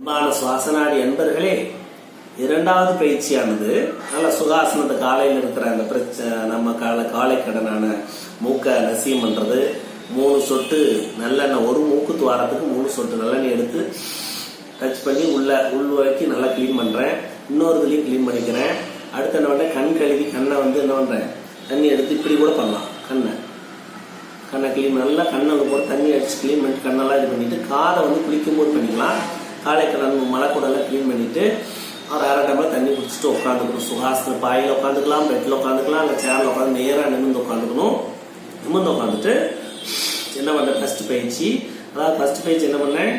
அன்பான சுவாசனாடி அன்பர்களே இரண்டாவது பயிற்சியானது நல்ல சுகாசனத்தை காலையில் இருக்கிற அந்த பிரச்சனை நம்ம காலை காலை கடனான மூக்க நசியம் பண்றது மூணு சொட்டு நல்லெண்ணெய் ஒரு மூக்கு துவாரத்துக்கு மூணு சொட்டு நல்லெண்ணெய் எடுத்து டச் பண்ணி உள்ள உள் நல்லா க்ளீன் பண்றேன். இன்னொரு இதுலையும் க்ளீன் பண்ணிக்கிறேன். அடுத்து என்ன கண் கழுவி கண்ணை வந்து என்ன பண்றேன்? தண்ணி எடுத்து இப்படி கூட பண்ணலாம். கண்ணை. கண்ணை க்ளீன் நல்லா கண்ணை போட்டு தண்ணி அடிச்சு க்ளீன் பண்ணிட்டு கண்ணெல்லாம் இது பண்ணிட்டு காதை வந்து குளிக்கும் போது பண்ணிக்கலாம். காலை கடன் மலைக்கூடெல்லாம் க்ளீன் பண்ணிட்டு ஒரு அரை டம்ளர் தண்ணி குடிச்சிட்டு உட்காந்துக்கணும். சுகாசன பாயில் உட்காந்துக்கலாம் பெட்டில் உட்காந்துக்கலாம் இல்லை சேரில் உட்காந்து நேராக நிமிர்ந்து உட்காந்துக்கணும். நிமிர்ந்து உட்காந்துட்டு என்ன பண்ணேன் ஃபர்ஸ்ட் பயிற்சி. அதாவது ஃபர்ஸ்ட் பயிற்சி என்ன பண்ணேன்?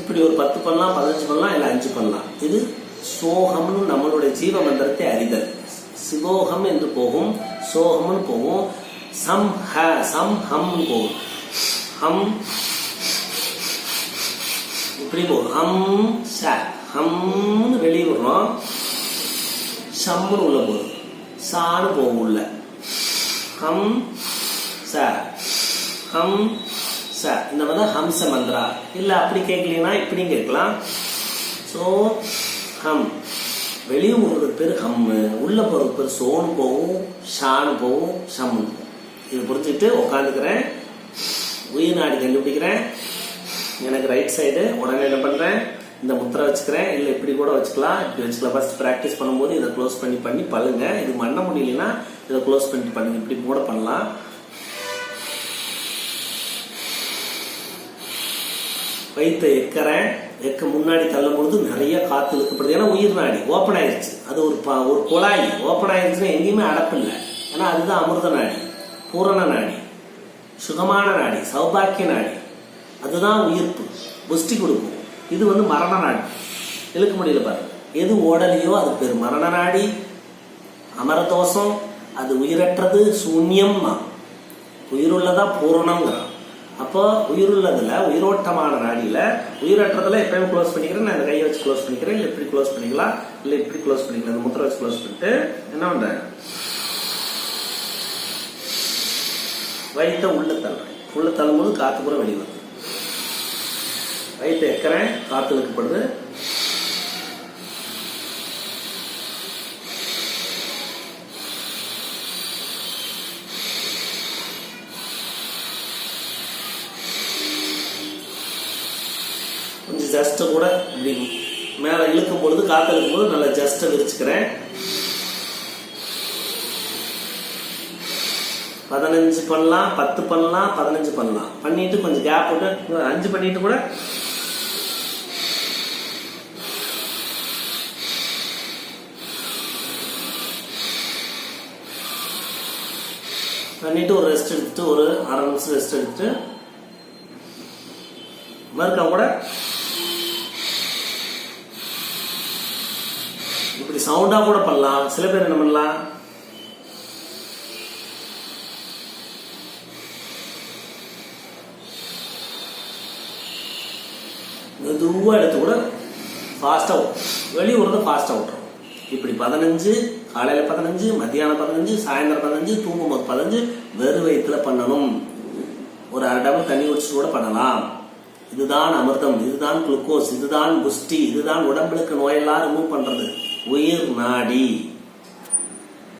இப்படி ஒரு பத்து பண்ணலாம் பதினஞ்சு பண்ணலாம் இல்லை அஞ்சு பண்ணலாம். இது சோகம்னு நம்மளுடைய ஜீவ மந்திரத்தை அறிதல். சிவோகம் என்று போகும் சோகம்னு போகும். சம் ஹ சம் ஹம் போகும் ஹம். இப்படி போ. ஹம் ச. ஹம்னு வெளியே விடுறோம் சம்னு உள்ள போகுது சான்னு போகும் உள்ள. ஹம் ச. ஹம் ச. இந்த மாதிரி தான் ஹம்ச மந்திரா. இல்லை அப்படி கேட்கலீங்கன்னா இப்படியும் கேட்கலாம். So hmm. வெளியே போகிறதுக்கு பேர் ஹம்மு. உள்ள போகிறதுக்கு பேர் சோன்னு போகும் ஷான்னு போகும் ஷம்னு போகும் இது புரிஞ்சுக்கிட்டு உட்காந்துக்கிறேன் உயிர் நாடி கண்டுபிடிக்கிறேன். எனக்கு ரைட் சைடு உடனே என்ன பண்ணுறேன் இந்த முத்திரை வச்சுக்கிறேன். இல்லை இப்படி கூட வச்சுக்கலாம். இப்படி வச்சுக்கலாம். ஃபஸ்ட் ப்ராக்டிஸ் பண்ணும்போது இதை க்ளோஸ் பண்ணி பண்ணி பழுங்க. இது பண்ண முடியலன்னா இதை க்ளோஸ் பண்ணிட்டு பண்ணுங்க. இப்படி கூட பண்ணலாம். வயிற்றை எக்கிறேன். எக்க முன்னாடி தள்ளும் பொழுது நிறைய காற்று இழுக்கப்படுது. ஏன்னா உயிர் நாடி ஓப்பன் ஆயிடுச்சு அது ஒரு ஒரு குழாய். ஓப்பன் ஆயிடுச்சுன்னா எங்கேயுமே அடப்பில்லை ஏன்னா அதுதான் அமிர்த நாடி. பூரண நாடி சுகமான நாடி சௌபாக்கிய நாடி. அதுதான் உயிர்ப்பு. புஷ்டி கொடுக்கும். இது வந்து மரண நாடி. இழுக்க முடியல பாருங்க. எது ஓடலையோ அது பேர் மரண நாடி. அமரதோஷம் அது உயிரற்றது சூன்யம்மா. உயிருள்ளதா பூரணங்கிறான் அப்போ உயிருள்ளதில் உயிரோட்டமான நாடியில் உயிரற்றதில் எப்பயும் க்ளோஸ் பண்ணிக்கிறேன். நான் இந்த கையை வச்சு க்ளோஸ் பண்ணிக்கிறேன். இல்லை இப்படி க்ளோஸ் பண்ணிக்கலாம். இல்லை இப்படி க்ளோஸ் பண்ணிக்கலாம். இந்த முத்திரை வச்சு க்ளோஸ் பண்ணிட்டு என்ன பண்ணுறேன் வயிற்ற உள்ள தள்ளுறேன் உள்ள தள்ளும்போது காத்து கூட வெளியே வருது. வயிற்று எக்கறேன் காத்து இழுக்கப்படுது. கொஞ்சம் ஜஸ்ட்டை கூட இப்படி மேலே இழுக்கும் பொழுது காற்று இழுக்கும் போது நல்லா ஜஸ்ட்டை விரிச்சுக்கிறேன். பதினஞ்சு பண்ணலாம் பத்து பண்ணலாம் பதினஞ்சு பண்ணலாம். பண்ணிட்டு கொஞ்சம் கேப் விட்டு அஞ்சு பண்ணிட்டு கூட பண்ணிட்டு ஒரு ரெஸ்ட் எடுத்துட்டு ஒரு அரை நிமிஷம் ரெஸ்ட் எடுத்துட்டு மறுக்கா கூட இப்படி சவுண்டா கூட பண்ணலாம். சில பேர் என்ன பண்ணலாம்? மெதுவாக எடுத்து கூட ஃபாஸ்டா வெளியே விடுறது ஃபாஸ்டா விட்டுரும் இப்படி பதினஞ்சு காலையில் பதினஞ்சு மத்தியானம் பதினஞ்சு சாயந்தரம் பதினஞ்சு தூங்கும்போது பதினஞ்சு வெறு வயிற்றுல பண்ணணும். ஒரு அரை டபுள் தண்ணி குடிச்சு கூட பண்ணலாம். இதுதான் அமிர்தம் இதுதான் குளுக்கோஸ் இதுதான் புஷ்டி இதுதான் உடம்புக்கு நோயெல்லாம் ரிமூவ் பண்ணுறது உயிர் நாடி.